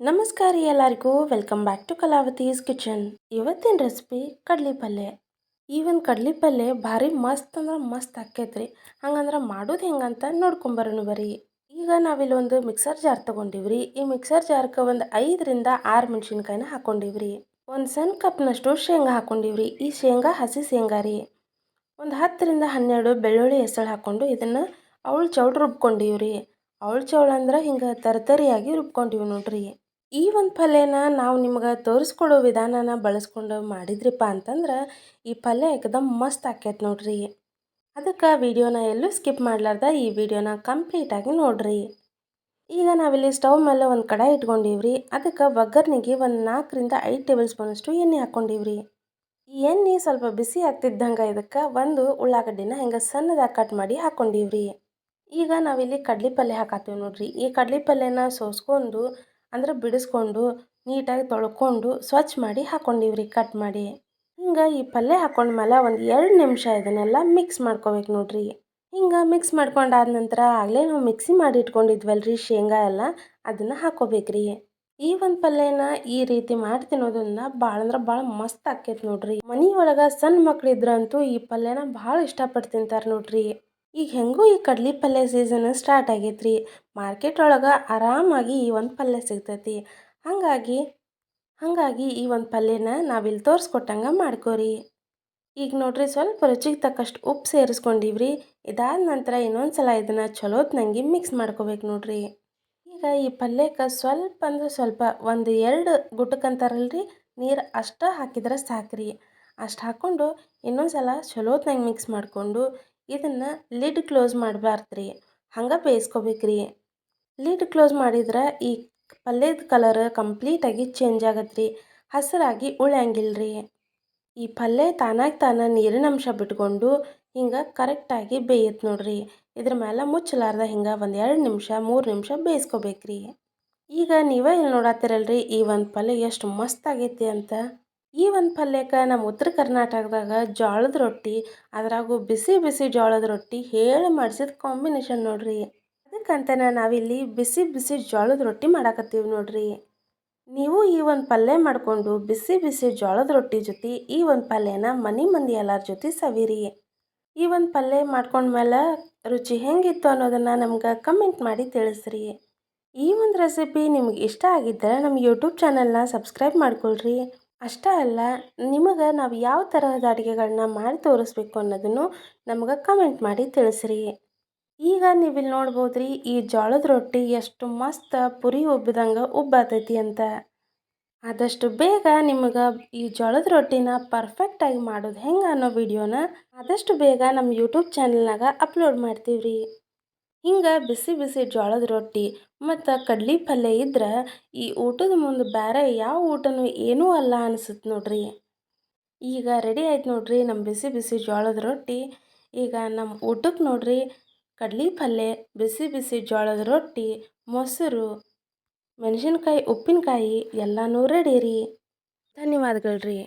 ನಮಸ್ಕಾರ ಎಲ್ಲರಿಗೂ. Welcome back to Kalavathi's kitchen ಇವತ್ತಿನ ರೆಸಿಪಿ ಕಡ್ಲಿ ಪಲ್ಯ. ಈ ಒಂದು ಕಡ್ಲಿ ಪಲ್ಯ ಭಾರಿ ಮಸ್ತ್ ಅಂದ್ರೆ ಮಸ್ತ್ ಆಕೈತ್ರಿ ಹಂಗಂದ್ರೆ ಮಾಡೋದು ಹೆಂಗಂತ ನೋಡ್ಕೊಂಬರೋಣ ಬರ್ರಿ ಈಗ ನಾವಿಲ್ಲಿ ಒಂದು ಮಿಕ್ಸರ್ ಜಾರ್ ತೊಗೊಂಡಿವ್ರಿ. ಈ ಮಿಕ್ಸರ್ ಜಾರ್ಗೆ ಒಂದು ಐದರಿಂದ ಆರು ಮೆಣಸಿನ್ಕಾಯಿನ ಹಾಕೊಂಡಿವ್ರಿ. ಒಂದು ಸಣ್ಣ ಕಪ್ನಷ್ಟು ಶೇಂಗಾ ಹಾಕೊಂಡಿವ್ರಿ. ಈ ಶೇಂಗಾ ಹಸಿ ಶೇಂಗಾ ರೀ. ಒಂದು ಹತ್ತರಿಂದ ಹನ್ನೆರಡು ಬೆಳ್ಳುಳ್ಳಿ ಹೆಸಳು ಹಾಕ್ಕೊಂಡು ಇದನ್ನು ಅವಳು ಚೌಡ್ ರುಬ್ಕೊಂಡಿವ್ರಿ. ಅವಳು ಚೌಳು ಅಂದ್ರೆ ಹಿಂಗೆ ತರತರಿಯಾಗಿ ರುಬ್ಕೊಂಡಿವಿ ನೋಡ್ರಿ. ಈ ಒಂದು ಪಲ್ಯನ ನಾವು ನಿಮ್ಗೆ ತೋರಿಸ್ಕೊಡೋ ವಿಧಾನನ ಬಳಸ್ಕೊಂಡು ಮಾಡಿದ್ರಿಪ್ಪ ಅಂತಂದ್ರೆ ಈ ಪಲ್ಯ ಏಕದಮ್ ಮಸ್ತ್ ಆಕೈತೆ ನೋಡ್ರಿ. ಅದಕ್ಕೆ ವಿಡಿಯೋನ ಎಲ್ಲೂ ಸ್ಕಿಪ್ ಮಾಡ್ಲಾರ್ದ ಈ ವಿಡಿಯೋನ ಕಂಪ್ಲೀಟಾಗಿ ನೋಡ್ರಿ. ಈಗ ನಾವಿಲ್ಲಿ ಸ್ಟವ್ ಮೇಲೆ ಒಂದು ಕಡಾಯಿ ಇಟ್ಕೊಂಡಿವ್ರಿ. ಅದಕ್ಕೆ ಒಗ್ಗರ್ನಿಗೆ ಒಂದು ನಾಲ್ಕರಿಂದ ಐದು ಟೇಬಲ್ ಸ್ಪೂನಷ್ಟು ಎಣ್ಣೆ ಹಾಕ್ಕೊಂಡಿವ್ರಿ ಈ ಎಣ್ಣೆ ಸ್ವಲ್ಪ ಬಿಸಿ ಆಗ್ತಿದ್ದಂಗೆ ಇದಕ್ಕೆ ಒಂದು ಉಳ್ಳಾಗಡ್ಡಿನ ಹಿಂಗೆ ಸಣ್ಣದಾಗಿ ಕಟ್ ಮಾಡಿ ಹಾಕ್ಕೊಂಡಿವ್ರಿ ಈಗ ನಾವಿಲ್ಲಿ ಕಡ್ಲಿ ಪಲ್ಯ ಹಾಕತ್ತೀವಿ ನೋಡ್ರಿ. ಈ ಕಡ್ಲಿ ಪಲ್ಯನ ಸೋಸ್ಕೊಂಡು ಅಂದ್ರೆ ಬಿಡಿಸ್ಕೊಂಡು ನೀಟಾಗಿ ತೊಳ್ಕೊಂಡು ಸ್ವಚ್ಛ ಮಾಡಿ ಹಾಕ್ಕೊಂಡಿವ್ರಿ ಕಟ್ ಮಾಡಿ. ಹಿಂಗೆ ಈ ಪಲ್ಯ ಹಾಕೊಂಡ್ಮೇಲೆ ಒಂದು ಎರಡು ನಿಮಿಷ ಇದನ್ನೆಲ್ಲ ಮಿಕ್ಸ್ ಮಾಡ್ಕೋಬೇಕು ನೋಡ್ರಿ. ಹಿಂಗೆ ಮಿಕ್ಸ್ ಮಾಡ್ಕೊಂಡಾದ ನಂತರ ಆಗಲೇ ನಾವು ಮಿಕ್ಸಿ ಮಾಡಿ ಇಟ್ಕೊಂಡಿದ್ವಲ್ರಿ ಶೇಂಗಾ ಎಲ್ಲ, ಅದನ್ನು ಹಾಕೋಬೇಕ್ರಿ. ಈ ಒಂದು ಪಲ್ಯನ ಈ ರೀತಿ ಮಾಡಿ ತಿನ್ನೋದನ್ನ ಭಾಳ ಅಂದ್ರೆ ಭಾಳ ಮಸ್ತ್ ಆಕೈತೆ ನೋಡ್ರಿ. ಮನೆಯೊಳಗೆ ಸಣ್ಣ ಮಕ್ಳು ಈ ಪಲ್ಯನ ಭಾಳ ಇಷ್ಟಪಟ್ಟು ತಿಂತಾರೆ ನೋಡ್ರಿ. ಈಗ ಹೆಂಗೂ ಈ ಕಡ್ಲಿ ಪಲ್ಯ ಸೀಸನ್ ಸ್ಟಾರ್ಟ್ ಆಗೈತ್ರಿ. ಮಾರ್ಕೆಟ್ ಒಳಗೆ ಆರಾಮಾಗಿ ಈ ಒಂದು ಪಲ್ಯ ಸಿಗ್ತೈತಿ. ಹಾಗಾಗಿ ಹಾಗಾಗಿ ಈ ಒಂದು ಪಲ್ಯನ ನಾವಿಲ್ಲಿ ತೋರಿಸ್ಕೊಟ್ಟಂಗೆ ಮಾಡ್ಕೋರಿ. ಈಗ ನೋಡ್ರಿ ಸ್ವಲ್ಪ ರುಚಿಗೆ ತಕ್ಕಷ್ಟು ಉಪ್ಪು ಸೇರಿಸ್ಕೊಂಡಿವ್ರಿ. ಇದಾದ ನಂತರ ಇನ್ನೊಂದು ಸಲ ಇದನ್ನು ಚಲೋತ್ನಂಗೆ ಮಿಕ್ಸ್ ಮಾಡ್ಕೋಬೇಕು ನೋಡ್ರಿ. ಈಗ ಈ ಪಲ್ಯಕ್ಕೆ ಸ್ವಲ್ಪ ಅಂದ್ರೆ ಸ್ವಲ್ಪ ಒಂದು ಎರಡು ಗುಟಕಂತಾರಲ್ರಿ. ನೀರು ಅಷ್ಟು ಹಾಕಿದ್ರೆ ಸಾಕ್ರಿ. ಅಷ್ಟು ಹಾಕ್ಕೊಂಡು ಇನ್ನೊಂದು ಸಲ ಚಲೋತ್ನಂಗೆ ಮಿಕ್ಸ್ ಮಾಡಿಕೊಂಡು ಇದನ್ನು ಲಿಡ್ ಕ್ಲೋಸ್ ಮಾಡಬಾರ್ದು ರೀ ಹಂಗೆ ಬೇಯಿಸ್ಕೋಬೇಕ್ರಿ. ಲಿಡ್ ಕ್ಲೋಸ್ ಮಾಡಿದ್ರೆ ಈ ಪಲ್ಯದ ಕಲರ್ ಕಂಪ್ಲೀಟಾಗಿ ಚೇಂಜ್ ಆಗತ್ತೆ ರೀ ಹಸಿರಾಗಿ ಉಳಿಯಂಗಿಲ್ಲ ರೀ ಈ ಪಲ್ಯ ತಾನಾಗಿ ತಾನ ನೀರಿನ ಅಂಶ ಬಿಟ್ಕೊಂಡು ಹಿಂಗೆ ಕರೆಕ್ಟಾಗಿ ಬೇಯತ್ತೆ ನೋಡ್ರಿ. ಇದ್ರ ಮೇಲೆ ಮುಚ್ಚಲಾರ್ದ ಹಿಂಗೆ ಒಂದು ಎರಡು ನಿಮಿಷ, ಮೂರು ನಿಮಿಷ ಬೇಯಿಸ್ಕೋಬೇಕ್ರಿ. ಈಗ ನೀವೇ ಇಲ್ಲಿ ನೋಡತ್ತಿರಲ್ರಿ ಈ ಒಂದು ಪಲ್ಯ ಎಷ್ಟು ಮಸ್ತ್ ಆಗೈತಿ ಅಂತ. ಈ ಒಂದು ಪಲ್ಯಕ್ಕೆ ನಮ್ಮ ಉತ್ತರ ಕರ್ನಾಟಕದಾಗ ಜೋಳದ ರೊಟ್ಟಿ, ಅದರಾಗೂ ಬಿಸಿ ಬಿಸಿ ಜೋಳದ ರೊಟ್ಟಿ ಹೇಳಿ ಮಾಡಿಸಿದ ಕಾಂಬಿನೇಷನ್ ನೋಡ್ರಿ. ಅದಕ್ಕಂತನೇ ನಾವಿಲ್ಲಿ ಬಿಸಿ ಬಿಸಿ ಜೋಳದ ರೊಟ್ಟಿ ಮಾಡಾಕತ್ತೀವಿ ನೋಡ್ರಿ. ನೀವು ಈ ಒಂದು ಪಲ್ಯ ಮಾಡಿಕೊಂಡು ಬಿಸಿ ಬಿಸಿ ಜೋಳದ ರೊಟ್ಟಿ ಜೊತೆ ಈ ಒಂದು ಪಲ್ಯನ ಮನೆ ಮಂದಿ ಎಲ್ಲರ ಜೊತೆ ಸವಿರಿ. ಈ ಒಂದು ಪಲ್ಯ ಮಾಡ್ಕೊಂಡ್ಮೇಲೆ ರುಚಿ ಹೆಂಗಿತ್ತು ಅನ್ನೋದನ್ನು ನಮ್ಗೆ ಕಮೆಂಟ್ ಮಾಡಿ ತಿಳಿಸ್ರಿ. ಈ ಒಂದು ರೆಸಿಪಿ ನಿಮ್ಗೆ ಇಷ್ಟ ಆಗಿದ್ದರೆ ನಮ್ಮ ಯೂಟ್ಯೂಬ್ ಚಾನಲ್ನ ಸಬ್ಸ್ಕ್ರೈಬ್ ಮಾಡ್ಕೊಳ್ರಿ. ಅಷ್ಟೇ ಅಲ್ಲ, ನಿಮಗೆ ನಾವು ಯಾವ ತರಹದ ಅಡುಗೆಗಳನ್ನ ಮಾಡಿ ತೋರಿಸ್ಬೇಕು ಅನ್ನೋದನ್ನು ನಮ್ಗೆ ಕಮೆಂಟ್ ಮಾಡಿ ತಿಳಿಸ್ರಿ. ಈಗ ನೀವಿಲ್ಲಿ ನೋಡ್ಬೋದು ರೀ ಈ ಜೋಳದ ರೊಟ್ಟಿ ಎಷ್ಟು ಮಸ್ತ್ ಪುರಿ ಉಬ್ಬಿದಂಗೆ ಉಬ್ಬಾತೈತಿ ಅಂತ. ಆದಷ್ಟು ಬೇಗ ನಿಮಗೆ ಈ ಜೋಳದ ರೊಟ್ಟಿನ ಪರ್ಫೆಕ್ಟಾಗಿ ಮಾಡೋದು ಹೆಂಗೆ ಅನ್ನೋ ವಿಡಿಯೋನ ಆದಷ್ಟು ಬೇಗ ನಮ್ಮ ಯೂಟ್ಯೂಬ್ ಚಾನಲ್ನಾಗ ಅಪ್ಲೋಡ್ ಮಾಡ್ತೀವಿ ರೀ ಹಿಂಗೆ ಬಿಸಿ ಬಿಸಿ ಜೋಳದ ರೊಟ್ಟಿ ಮತ್ತು ಕಡ್ಲಿ ಪಲ್ಯ ಇದ್ರೆ ಈ ಊಟದ ಮುಂದೆ ಬೇರೆ ಯಾವ ಊಟನೂ ಏನೂ ಅಲ್ಲ ಅನಿಸುತ್ತೆ ನೋಡ್ರಿ. ಈಗ ರೆಡಿ ಆಯ್ತು ನೋಡ್ರಿ ನಮ್ಮ ಬಿಸಿ ಬಿಸಿ ಜೋಳದ ರೊಟ್ಟಿ. ಈಗ ನಮ್ಮ ಊಟಕ್ಕೆ ನೋಡ್ರಿ ಕಡ್ಲೆ ಪಲ್ಯ, ಬಿಸಿ ಬಿಸಿ ಜೋಳದ ರೊಟ್ಟಿ, ಮೊಸರು, ಮೆಣಸಿನ್ಕಾಯಿ, ಉಪ್ಪಿನಕಾಯಿ ಎಲ್ಲನೂ ರೆಡಿ ರೀ. ಧನ್ಯವಾದಗಳು ರೀ